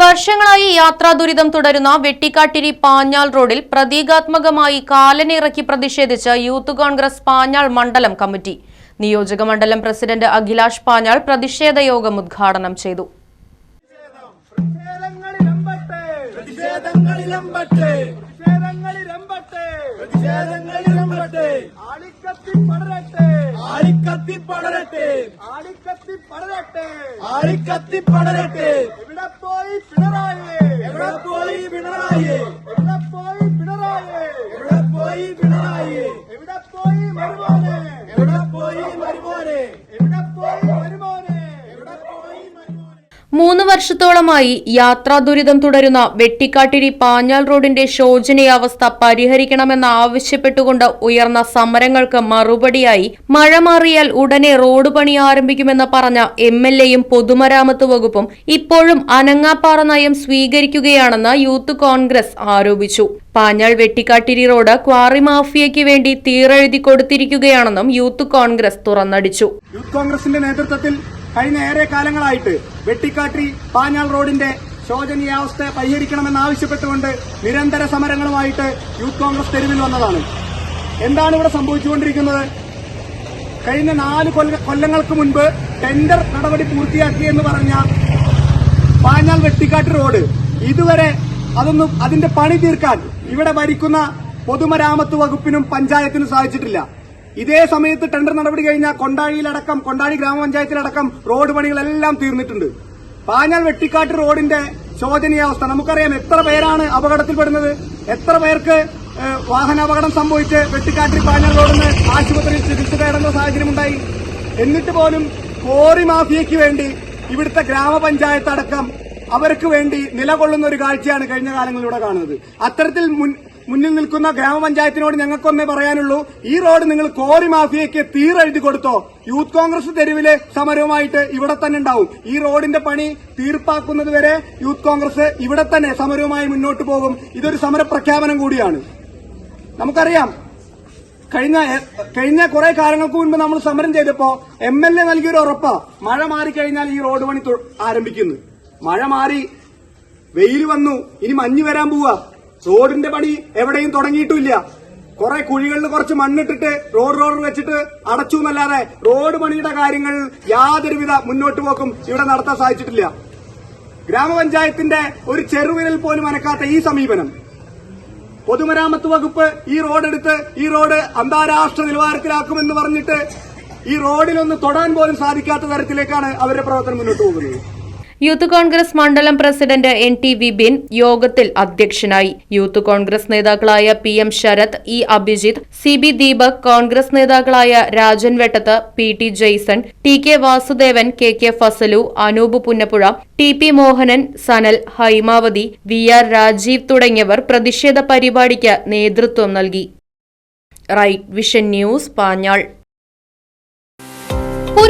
വർഷങ്ങളായി യാത്രാ ദുരിതം തുടരുന്ന വെട്ടിക്കാട്ടിരി പാഞ്ഞാൽ റോഡിൽ പ്രതീകാത്മകമായി കാലനിറക്കി പ്രതിഷേധിച്ച യൂത്ത് കോൺഗ്രസ് പാഞ്ഞാൾ മണ്ഡലം കമ്മിറ്റി. നിയോജക മണ്ഡലം പ്രസിഡന്റ് അഖിലാഷ് പാഞ്ഞാൾ പ്രതിഷേധ യോഗം ഉദ്ഘാടനം ചെയ്തു. ആളിക്കത്തി പടരട്ടെ ആളിക്കത്തി പടരട്ടെ ആളിക്കത്തി പടരട്ടെ. ആളിക്കത്തി പടരട്ടെ. பினராயே. எங்கட போய் பினராயே. எங்கட போய் பினராயே. எங்கட போய் മൂന്ന് വർഷത്തോളമായി യാത്രാ ദുരിതം തുടരുന്ന വെട്ടിക്കാട്ടിരി പാഞ്ഞാൽ റോഡിന്റെ ശോചനീയാവസ്ഥ പരിഹരിക്കണമെന്ന് ആവശ്യപ്പെട്ടുകൊണ്ട് ഉയർന്ന സമരങ്ങൾക്ക് മറുപടിയായി മഴ മാറിയാൽ ഉടനെ റോഡ് പണി ആരംഭിക്കുമെന്ന് പറഞ്ഞ എം എൽ എയും പൊതുമരാമത്ത് വകുപ്പും ഇപ്പോഴും അനങ്ങാപ്പാറ നയം സ്വീകരിക്കുകയാണെന്ന് യൂത്ത് കോൺഗ്രസ് ആരോപിച്ചു. പാഞ്ഞാൾ വെട്ടിക്കാട്ടിരി റോഡ് ക്വാറി മാഫിയയ്ക്ക് വേണ്ടി തീറെഴുതി കൊടുത്തിരിക്കുകയാണെന്നും യൂത്ത് കോൺഗ്രസ് തുറന്നടിച്ചു. യൂത്ത് കോൺഗ്രസിന്റെ നേതൃത്വത്തിൽ കഴിഞ്ഞ ഏറെ കാലങ്ങളായിട്ട് വെട്ടിക്കാട്ടി പാഞ്ഞാൾ റോഡിന്റെ ശോചനീയാവസ്ഥ പരിഹരിക്കണമെന്നാവശ്യപ്പെട്ടുകൊണ്ട് നിരന്തര സമരങ്ങളുമായിട്ട് യൂത്ത് കോൺഗ്രസ് തെരുവിൽ വന്നതാണ്. എന്താണ് ഇവിടെ സംഭവിച്ചുകൊണ്ടിരിക്കുന്നത്? കഴിഞ്ഞ നാല് കൊല്ലങ്ങൾക്ക് മുൻപ് ടെൻഡർ നടപടി പൂർത്തിയാക്കി എന്ന് പറഞ്ഞ പാഞ്ഞാൽ വെട്ടിക്കാട്ട് റോഡ്. ഇതുവരെ അതൊന്നും അതിന്റെ പണി തീർക്കാൻ ഇവിടെ ഭരിക്കുന്ന പൊതുമരാമത്ത് വകുപ്പിനും പഞ്ചായത്തിനും സാധിച്ചിട്ടില്ല. ഇതേ സമയത്ത് ടെൻഡർ നടപടി കഴിഞ്ഞാൽ കൊണ്ടാഴിയിലടക്കം കൊണ്ടാഴി ഗ്രാമപഞ്ചായത്തിലടക്കം റോഡ് പണികളെല്ലാം തീർന്നിട്ടുണ്ട്. പാഞ്ഞാൽ വെട്ടിക്കാട്ട് റോഡിന്റെ ശോചനീയാവസ്ഥ നമുക്കറിയാം എത്ര പേരാണ് അപകടത്തിൽപ്പെടുന്നത്? എത്ര പേർക്ക് വാഹനാപകടം സംഭവിച്ച് വെട്ടിക്കാട്ടിൽ പാഞ്ഞാൾ റോഡിന് ആശുപത്രിയിൽ ചികിത്സ തേടുന്ന സാഹചര്യമുണ്ടായി. എന്നിട്ട് പോലും കോറി മാഫിയയ്ക്ക് വേണ്ടി ഇവിടുത്തെ ഗ്രാമപഞ്ചായത്ത് അടക്കം അവർക്ക് വേണ്ടി നിലകൊള്ളുന്ന ഒരു കാഴ്ചയാണ് കഴിഞ്ഞ കാലങ്ങളിലൂടെ കാണുന്നത്. അത്തരത്തിൽ മുൻ- മുന്നിൽ നിൽക്കുന്ന ഗ്രാമപഞ്ചായത്തിനോട് ഞങ്ങൾക്കൊന്നേ പറയാനുള്ളൂ ഈ റോഡ് നിങ്ങൾ കോറി മാഫിയയ്ക്ക് തീരെഴുതി കൊടുത്തോ. യൂത്ത് കോൺഗ്രസ് തെരുവിലെ സമരവുമായിട്ട് ഇവിടെ തന്നെ ഉണ്ടാവും. ഈ റോഡിന്റെ പണി തീർപ്പാക്കുന്നത് വരെ യൂത്ത് കോൺഗ്രസ് ഇവിടെ തന്നെ സമരവുമായി മുന്നോട്ട് പോകും. ഇതൊരു സമര പ്രഖ്യാപനം കൂടിയാണ്. നമുക്കറിയാം കഴിഞ്ഞ കഴിഞ്ഞ കുറെ കാലങ്ങൾക്ക് മുൻപ് നമ്മൾ സമരം ചെയ്തപ്പോ എം എൽ എ നൽകിയൊരു ഉറപ്പാ മഴ മാറിക്കഴിഞ്ഞാൽ ഈ റോഡ് പണി ആരംഭിക്കുന്നു. മഴ മാറി വെയിൽ വന്നു ഇനി മഞ്ഞ് വരാൻ പോവാ. റോഡിന്റെ പണി എവിടെയും തുടങ്ങിയിട്ടില്ല. കുറെ കുഴികളിൽ കുറച്ച് മണ്ണിട്ടിട്ട് റോഡ് റോഡ് വെച്ചിട്ട് അടച്ചു എന്നല്ലാതെ റോഡ് പണിയുടെ കാര്യങ്ങൾ യാതൊരുവിധ മുന്നോട്ട് പോക്കും ഇവിടെ നടത്താൻ സാധിച്ചിട്ടില്ല. ഗ്രാമപഞ്ചായത്തിന്റെ ഒരു ചെറുവിരൽ പോലും അനക്കാത്ത ഈ സമീപനം. പൊതുമരാമത്ത് വകുപ്പ് ഈ റോഡ് എടുത്ത് ഈ റോഡ് അന്താരാഷ്ട്ര നിലവാരത്തിലാക്കുമെന്ന് പറഞ്ഞിട്ട് ഈ റോഡിലൊന്ന് തൊടാൻ പോലും സാധിക്കാത്ത തരത്തിലേക്കാണ് അവരുടെ പ്രവർത്തനം മുന്നോട്ട് പോകുന്നത്. യൂത്ത് കോൺഗ്രസ് മണ്ഡലം പ്രസിഡന്റ് എൻ ടി വിപിൻ യോഗത്തിൽ അധ്യക്ഷനായി. യൂത്ത് കോൺഗ്രസ് നേതാക്കളായ P M Sarath E Abhijith C B Deepak Congress നേതാക്കളായ Rajan Vettath P T Jaison T K Vasudevan K K Fasalu Anoop Punnappuzha T P Mohanan Sanal Haimavathi V R Rajeev തുടങ്ങിയവർ പ്രതിഷേധ പരിപാടിക്ക് നേതൃത്വം നൽകി. Right Vision News Panjal.